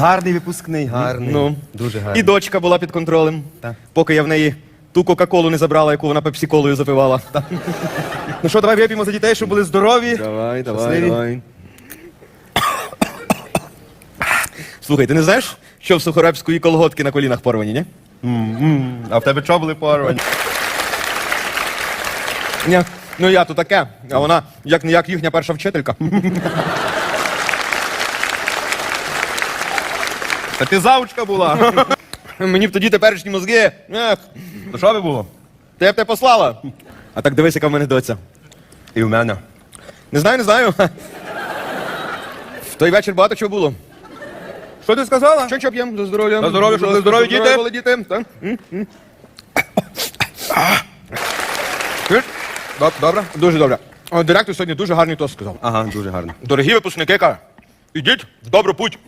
Гарний випускний, гарний. Ну. Дуже гарний. І дочка була під контролем, Так. поки я в неї ту Кока-Колу не забрала, яку вона пепсі-колою запивала. Ну що, давай вип'ємо за дітей, щоб були здорові. Давай, Щасливі. Слухай, ти не знаєш, що в Сухаревської колготки на колінах порвані, ні? А в тебе що були порвані? Ні. Ну я то таке, а вона як не як їхня перша вчителька. Та ти завучка була. Мені б тоді теперішні мозги. Ех, То що би було? ти б те послала. А так дивись, яка в мене доця. І в мене. Не знаю, не знаю. В той вечір багато чого було. Що ти сказала? Що що п'ємо за здоров'я? За здоров'я, щоб ви здорові діти. були діти. так? М, м. Чуєш? Доб- Добре? Дуже добре. О, Директор сьогодні дуже гарний тост сказав. Ага, дуже гарно. Дорогі випускники, каже, ідіть в добру путь.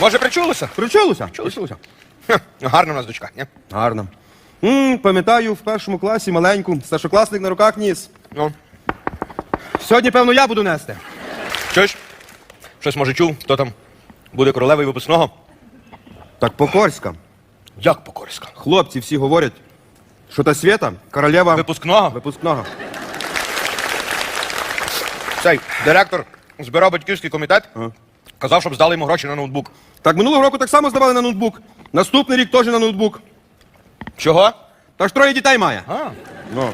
Може, причулося? Причулося? Причулося. Хе, Гарна в нас дочка, ні? Гарно. М, пам'ятаю, в першому класі маленьку, старшокласник на руках ніс. Ну, Сьогодні, певно, я буду нести. чуєш? Щось може чув, хто там буде королевою випускного? Так Покорська. Як покориська? Хлопці всі говорять, що та Свєта королева Випускного? випускного. Цей директор збирав батьківський комітет, казав, щоб здали йому гроші на ноутбук. Так минулого року так само здавали на ноутбук. Наступний рік теж на ноутбук. Чого? Та ж троє дітей має. А, Ну.